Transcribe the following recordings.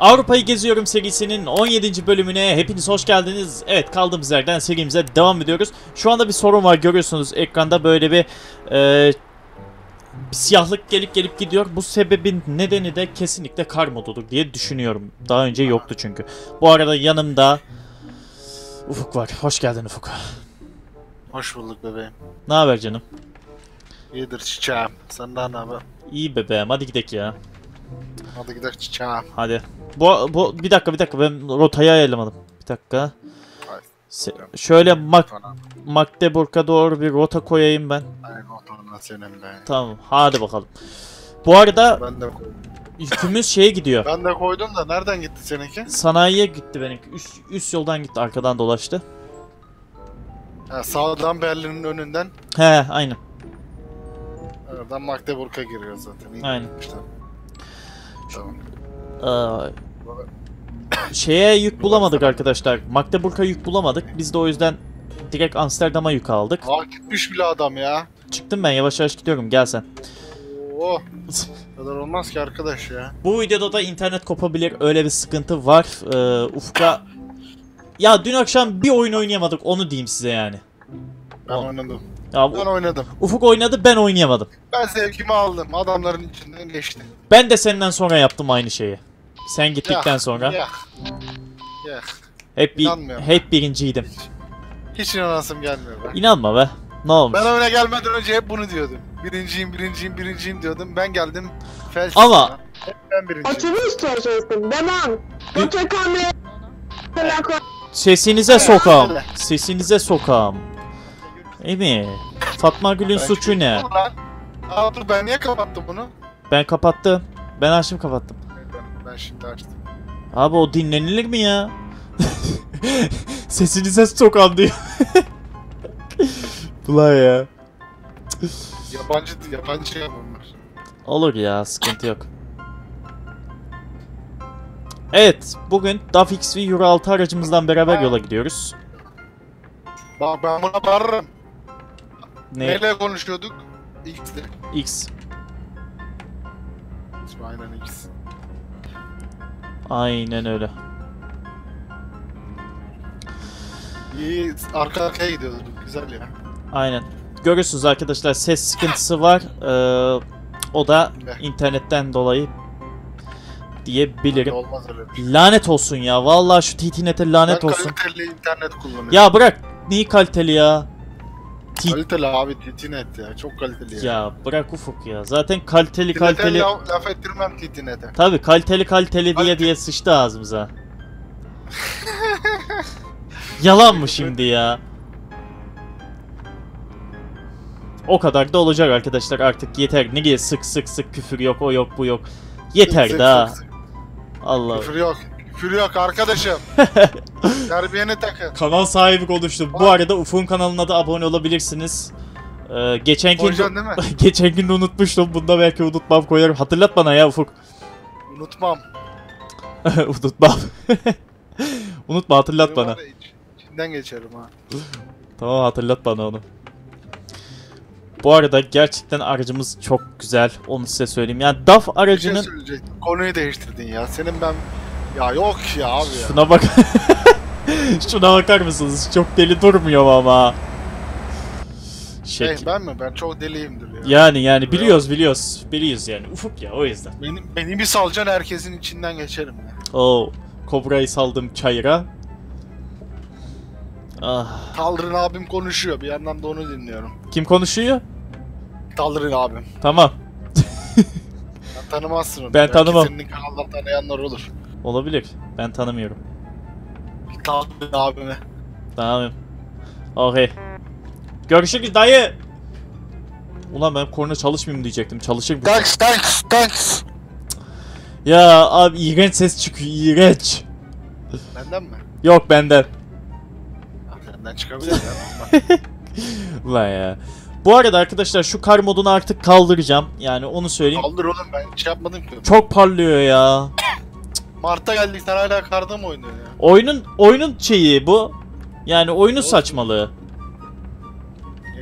Avrupa'yı Geziyorum serisinin 17. bölümüne hepiniz hoş geldiniz. Evet kaldığımız yerden serimize devam ediyoruz. Şu anda bir sorun var görüyorsunuz ekranda böyle bir, e, bir siyahlık gelip gelip gidiyor. Bu sebebin nedeni de kesinlikle kar modudur diye düşünüyorum. Daha önce yoktu çünkü. Bu arada yanımda Ufuk var. Hoş geldin Ufuk. Hoş bulduk bebeğim. Ne haber canım? İyidir çiçeğim. Senden ne haber? İyi bebeğim hadi gidelim ya. Hadi gidelim çiçeğim. Hadi. Bu, bu bir dakika bir dakika ben rotayı ayarlamadım. Bir dakika. Se- şöyle Mak. Magdeburg'a doğru bir rota koyayım ben. Tamam hadi bakalım. Bu arada Ben de yükümüz şeye gidiyor. Ben de koydum da nereden gitti seninki? Sanayiye gitti benimki. Üst, üst yoldan gitti arkadan dolaştı. Ha, sağdan Berlin'in önünden. He aynen. Oradan Magdeburg'a giriyor zaten. İyi Aynen. işte. Tamam. Ee, şeye yük bulamadık arkadaşlar. Magdeburg'a yük bulamadık. Biz de o yüzden direkt Amsterdam'a yük aldık. Aa gitmiş bile adam ya. Çıktım ben yavaş yavaş gidiyorum gel sen. Oo. Kadar olmaz ki arkadaş ya. Bu videoda da internet kopabilir. Öyle bir sıkıntı var. Ee, Ufuk'a... Ya dün akşam bir oyun oynayamadık. Onu diyeyim size yani. Ben oynadım. Ya Ben oynadım. Ufuk oynadı ben oynayamadım. Ben zevkimi aldım. Adamların içinden geçtim. Ben de senden sonra yaptım aynı şeyi. Sen gittikten Ya, sonra. Ya. Ya. Hep bir, hep birinciydim. Hiç inanasım gelmiyor be. İnanma be. Ne olmuş? Ben oyuna gelmeden önce hep bunu diyordum. Birinciyim, birinciyim, birinciyim diyordum. Ben geldim. Felç Ama- Hep ben birinciyim. Jestem. Demon! Poczekamy na ko- Sesinize sokağım. Sesinize sokağım. Değil mi? Fatma Gül'ün suçu ne? Lan. Aa dur ben niye kapattım bunu? Ben kapattım. Ben açtım kapattım. Ben, ben şimdi açtım. Abi o dinlenilir mi ya? Sesinize sokağım diyor. Ulan ya. Yabancı yabancı şey bunlar. Olur ya sıkıntı yok. Evet bugün DAF X ve Euro 6 aracımızdan beraber yola gidiyoruz. Bak ben buna bağırırım. Ne? Neyle konuşuyorduk? X'de. X. Aynen X. Aynen öyle. İyi arka arkaya gidiyorduk. Güzel ya. Aynen. Görüyorsunuz arkadaşlar ses sıkıntısı var. Ee, o da Ne? internetten dolayı diyebilirim. Olmaz öyle bir şey. Lanet olsun ya. Vallahi şu TTNet'e lanet ben olsun. kaliteli internet kullanıyorum. Ya bırak. Neyi kaliteli ya? T- Kaliteli abi TTNet ya. Çok kaliteli ya. ya bırak ufuk ya. Zaten kaliteli kaliteli. Laf, laf ettirmem TTNet'e. Tabi kaliteli kaliteli diye diye sıçtı ağzımıza. Yalan mı şimdi ya? O kadar da olacak arkadaşlar artık yeter. Ne diye sık sık sık küfür yok o yok bu yok. Yeter Sık, daha. sık, sık. Allah. Küfür yok. Küfür yok arkadaşım. Terbiyeni takın. Kanal sahibi konuştum. Bu arada Ufuk'un kanalına da abone olabilirsiniz. Ee, geçen gün Koyacaksın değil mi? geçen gün de unutmuştum. Bunda belki unutmam koyarım. Hatırlat bana ya Ufuk. Unutmam. Unutmam. Unutma hatırlat Benim bana. var ya, iç- İçinden geçerim ha. Tamam hatırlat bana onu. Bu arada gerçekten aracımız çok güzel. Onu size söyleyeyim. Yani DAF Bir şey aracının... söyleyecektim. Konuyu değiştirdin ya. Senin ben... Ya yok ya abi ya. Şuna bak. Şuna bakar mısınız? Çok deli durmuyor ama. Şey... Hey, ben mi? Ben çok deliyimdir ya. Yani yani biliyoruz biliyoruz. Biliyoruz yani. Ufuk ya o yüzden. Benim, beni bir salacaksın herkesin içinden geçerim ya. Oo. Kobra'yı saldım çayıra. Ah. Talrin abim konuşuyor. Bir yandan da onu dinliyorum. Kim konuşuyor? Talrin abim. Tamam. Sen tanımazsın onu. Ben Belki tanımam. Senin kanaldan tanıyanlar olur. Olabilir. Ben tanımıyorum. Talrin abime. Tamam. Okey. Görüşürüz dayı. Ulan ben korna çalışmayayım diyecektim. Çalışır bu. Thanks, thanks, thanks. Ya abi iğrenç ses çıkıyor. iğrenç. Benden mi? Yok benden. Ha, Senden çıkabilir ya. Ulan ya. Bu arada arkadaşlar şu kar modunu artık kaldıracağım. Yani onu söyleyeyim. Kaldır oğlum ben hiç yapmadım ki. Çok parlıyor ya. Mart'a geldik sen hala karda mı oynuyorsun ya? Oyunun oyunun şeyi bu. Yani oyunun Olsun. saçmalığı.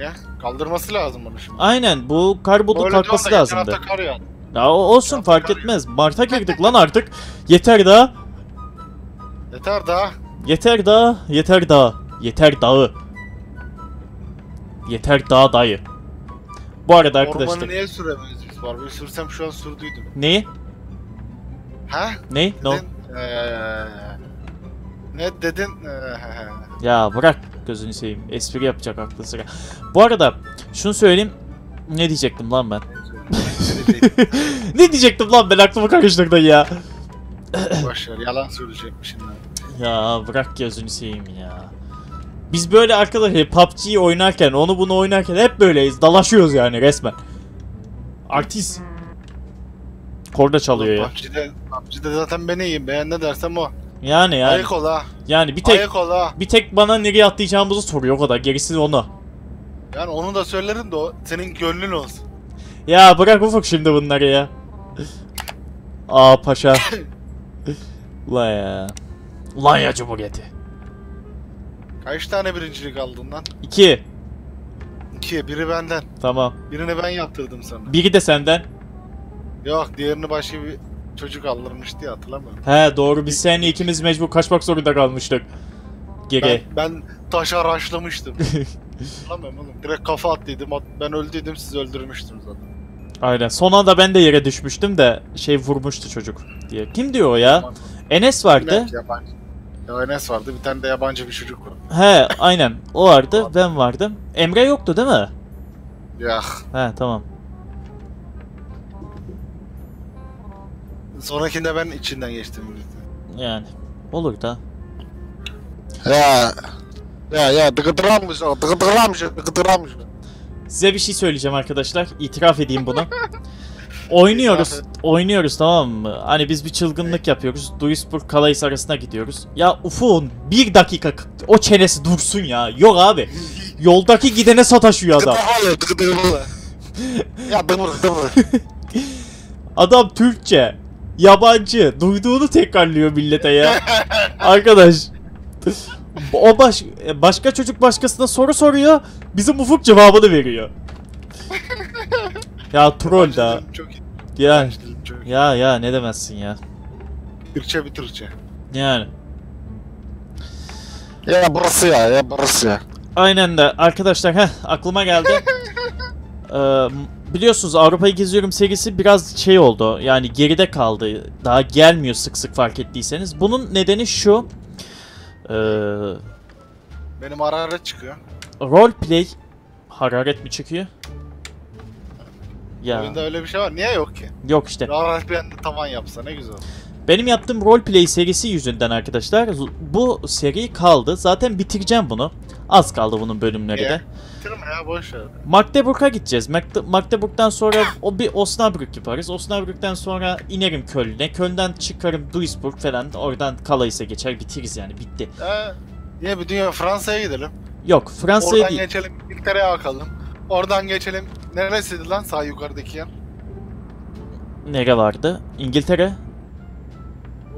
Ya kaldırması lazım bunu şimdi. Aynen bu kar modu Böyle kalkması lazımdı. kar yağdı. Ya olsun fark etmez. Mart'a girdik lan artık. Yeter daha. Yeter daha. Yeter daha. Yeter daha. Yeter dağı. Yeter dağ dayı. Bu arada arkadaşlar. Ormanı niye süremeyiz biz var? Bir sürsem şu an sürdüydüm. Neyi? Ha? Ne? Dedin, eee, ne dedin? Eee, Ya bırak gözünü seveyim. Espri yapacak aklı sıra. Bu arada şunu söyleyeyim. Ne diyecektim lan ben? ne diyecektim lan ben aklımı karıştırdın ya. Ver yalan söyleyecekmişim ben. Ya bırak gözünü seveyim ya. Biz böyle arkadaşlar PUBG'yi oynarken, onu bunu oynarken hep böyleyiz. Dalaşıyoruz yani resmen. Artist. Korda çalıyor ya. PUBG'de, PUBG'de zaten ben iyiyim. Ben ne dersem o. Yani yani. Ayık ol ha. Yani bir tek Ayık ol ha. bir tek bana nereye atlayacağımızı soruyor o kadar. Gerisi onu. Yani onu da söylerim de o senin gönlün olsun. Ya bırak ufuk şimdi bunları ya. Aa paşa. Ulan ya. Ulan ya Cumhuriyeti. Kaç tane birincilik aldın lan? İki. İki. Biri benden. Tamam. Birini ben yaptırdım sana. Biri de senden. Yok diğerini başka bir çocuk aldırmıştı ya hatırlamıyorum. He doğru biz seninle ikimiz mecbur kaçmak zorunda kalmıştık. Geri. Ben, ben taşa raşlamıştım. Hatırlamıyorum oğlum. Direkt kafa attıydım. at- Ben öldüydüm siz öldürmüştünüz zaten. Aynen. Son anda ben de yere düşmüştüm de şey vurmuştu çocuk diye. Kim diyor o ya? Enes vardı. Yabancı. Ya Enes vardı. Bir tane de yabancı bir çocuk var. He aynen. O vardı. Ben vardım. Emre yoktu değil mi? Ya. He tamam. Sonrakinde ben içinden geçtim. Yani. Olur da. Ya. Ya ya dıgıdıramış o. Dıgıdıramış o. Dıgıdıramış. Size bir şey söyleyeceğim arkadaşlar. İtiraf edeyim bunu. oynuyoruz. Oynuyoruz tamam mı? Hani biz bir çılgınlık yapıyoruz. Duisburg Calais arasına gidiyoruz. Ya Ufuk'un bir dakika o çenesi dursun ya. Yok abi. Yoldaki gidene sataşıyor adam. Ya. Adam Türkçe. Yabancı. Duyduğunu tekrarlıyor millete ya. Arkadaş. O baş, başka çocuk başkasına soru soruyor. Bizim Ufuk cevabını veriyor. ya troll da. Dilim Çok iyi. Ya Dilim çok iyi. ya ya ne demezsin ya. Türkçe bir Türkçe. Yani. Ya burası ya ya burası ya. Aynen de arkadaşlar heh aklıma geldi. Ee, biliyorsunuz Avrupa'yı geziyorum serisi biraz şey oldu. Yani geride kaldı. Daha gelmiyor sık sık fark ettiyseniz. Bunun nedeni şu. Ee, Benim hararet çıkıyor. roleplay hararet mi çıkıyor? Ya Oyunda öyle bir şey var. Niye yok ki? yok işte. Hararet bir anda tavan yapsa ne güzel olur. Benim yaptığım roleplay serisi yüzünden arkadaşlar bu seri kaldı. Zaten bitireceğim bunu. Az kaldı bunun bölümleri de. Bitirme ya boş ver. Magdeburg'a gideceğiz. Magde Magdeburg'dan sonra o bir Osnabrück yaparız. Osnabrück'ten sonra inerim Köln'e. Köln'den çıkarım Duisburg falan. Oradan Calais'e geçer bitiririz yani bitti. Ee, niye bir dünya Fransa'ya gidelim. Yok Fransa'ya Oradan değil. geçelim İngiltere'ye akalım. Oradan geçelim. Neresiydi lan sağ yukarıdaki yer? Nere vardı? İngiltere.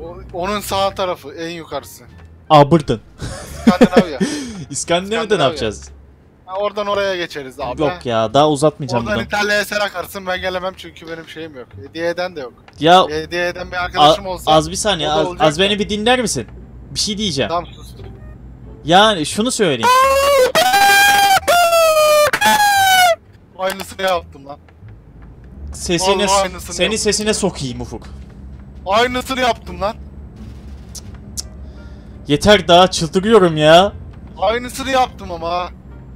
O- onun sağ tarafı en yukarısı. Aberdeen. Skandinavya. İskandinav'da ne yapacağız? ha, oradan oraya geçeriz abi. Yok ya daha uzatmayacağım Oradan. İtalya'ya sen akarsın ben gelemem çünkü benim şeyim yok. Hediye eden de yok. Ya Hediye eden bir arkadaşım olsa az bir saniye az, az beni bir dinler misin? Bir şey diyeceğim. Tamam sustum. Yani şunu söyleyeyim. Aynısını yaptım lan. Sesine aynısını seni yaptım. sesine sokayım Ufuk. Aynısını yaptım lan. Yeter daha çıldırıyorum ya. Aynısını yaptım ama.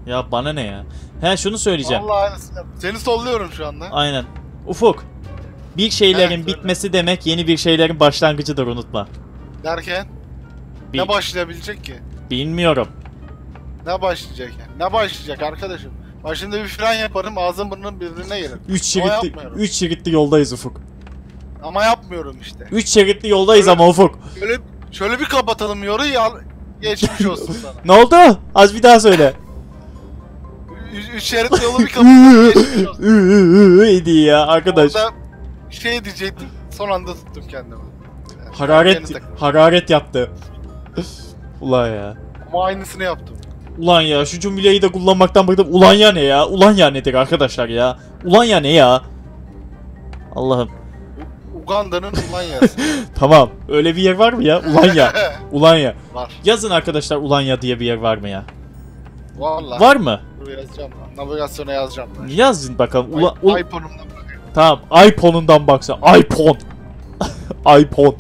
Ya bana ne ya? He şunu söyleyeceğim. Vallahi aynısını yaptım. Seni solluyorum şu anda. Aynen. Ufuk. Bir şeylerin Evet, bitmesi demek yeni bir şeylerin başlangıcıdır unutma. Derken Bi- ne başlayabilecek ki? Bilmiyorum. Ne başlayacak yani? Ne başlayacak arkadaşım? Şimdi bir fren yaparım ağzım burnum birbirine gelir. 3 Ama şeritli yapmıyorum. 3 şeritli yoldayız Ufuk. Ama yapmıyorum işte. 3 şeritli yoldayız ama Ufuk. Şöyle şöyle bir kapatalım yoru ya geçmiş olsun sana. Ne oldu? Az bir daha söyle. Üç, üç şeritli yolu bir olsun. İyiydi ya arkadaş. Orada şey diyecektim son anda tuttum kendimi. Yani Hararet hararet yaptı. Ulan ya. Ama aynısını yaptım. Ulan ya şu cümleyi de kullanmaktan bıktım. Ulan ya ne ya? Ulan ya nedir arkadaşlar ya? Ulan ya ne ya? Allah'ım. Uganda'nın Ulanya'sı. Tamam. Öyle bir yer var mı ya? Ulanya. Ulanya. var. Yazın arkadaşlar Ulanya diye bir yer var mı ya? Valla. Var mı? Dur yazacağım. Navigasyona yazacağım. ben. Yazın bakalım. Ula, ul- iPhone'umdan bakayım. tamam. iPhone'undan baksa. iPhone. iPhone.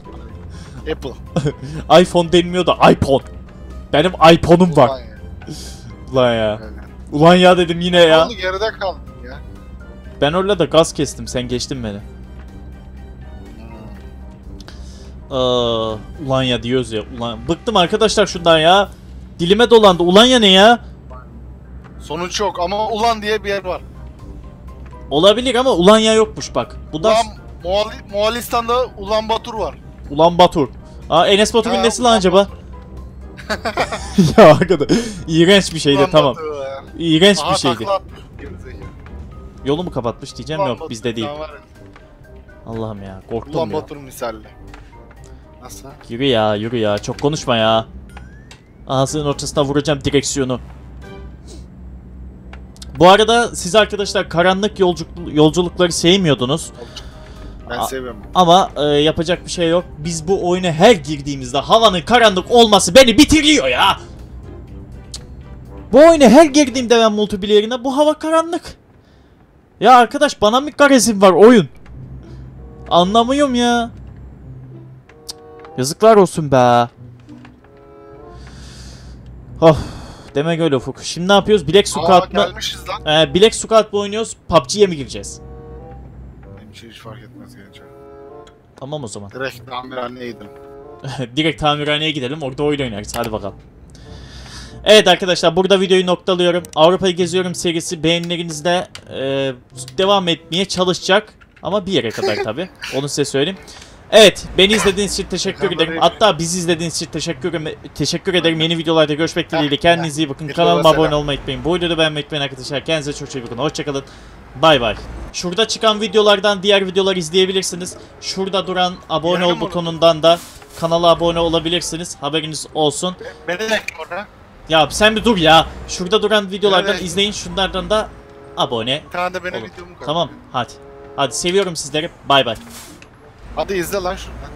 Apple. iPhone denmiyor da iPhone. Benim iPhone'um var. Ulan ya. Öyle. Ulan ya dedim yine ya. Oğlum geride kaldım ya. Ben orada da gaz kestim. Sen geçtin beni. Aa, ulan ya diyoruz ya. Ulan. Bıktım arkadaşlar şundan ya. Dilime dolandı. Ulan ya ne ya? Sonuç yok ama Ulan diye bir yer var. Olabilir ama ulan ya yokmuş bak. Bundan Ulan Moğoli, Moğolistan'da Ulan Batur var. Ulan Batur. Aa Enes Batur'un Ha, nesi lan Ulan acaba? Ya arkadaş. İğrenç bir şeydi Ulan tamam. Batur ya. İğrenç Aha, bir şeydi. takla atmış, gerizekalı. Yolu mu kapatmış diyeceğim Ulan yok Batur, bizde değil. var ya. Allah'ım ya korktum Ulan ya. Batur misalli. Nasıl? Yürü ya yürü ya çok konuşma ya. Ağzının ortasına vuracağım direksiyonu. Bu arada siz arkadaşlar karanlık yolculuk, yolculukları sevmiyordunuz. Ben seviyorum. Ama e, yapacak bir şey yok. Biz bu oyuna her girdiğimizde havanın karanlık olması beni bitiriyor ya. Bu oyuna her girdiğimde ben multiplayer'ine bu hava karanlık. Ya arkadaş bana mı garezin var oyun? Anlamıyorum ya. Yazıklar olsun be. Oh. Demek öyle Ufuk. Şimdi ne yapıyoruz? Black Aa Squad mı? gelmişiz lan. Ee, Black Squad mı oynuyoruz? PUBG'ye mi gireceğiz? Benim için hiç fark etmez gelince. Tamam o zaman. Direkt tamirhaneye gidelim. Direkt tamirhaneye gidelim orada oyun oynarız hadi bakalım. Evet arkadaşlar burada videoyu noktalıyorum. Avrupa'yı geziyorum serisi beğenilerinizle e, devam etmeye çalışacak. Ama bir yere kadar tabi. Onu size söyleyeyim. Evet beni izlediğiniz için teşekkür ederim. Hatta bizi izlediğiniz için teşekkür, teşekkür ederim. Yeni videolarda görüşmek dileğiyle. Kendinize iyi bakın. Kanalıma abone olmayı unutmayın. Bu videoda beğenmeyi unutmayın arkadaşlar. Kendinize çok iyi bakın. Hoşçakalın. Bay bay. Şurada çıkan videolardan diğer videoları izleyebilirsiniz. Şurada duran abone ol onu. butonundan da kanala abone olabilirsiniz. Haberiniz olsun. Beni de orada. Ya sen bir dur ya. Şurada duran videolardan izleyin. Şunlardan da abone. Bir tane de benim videomu. Tamam hadi. Hadi seviyorum sizleri. Bay bay. Hadi izle lan şunu.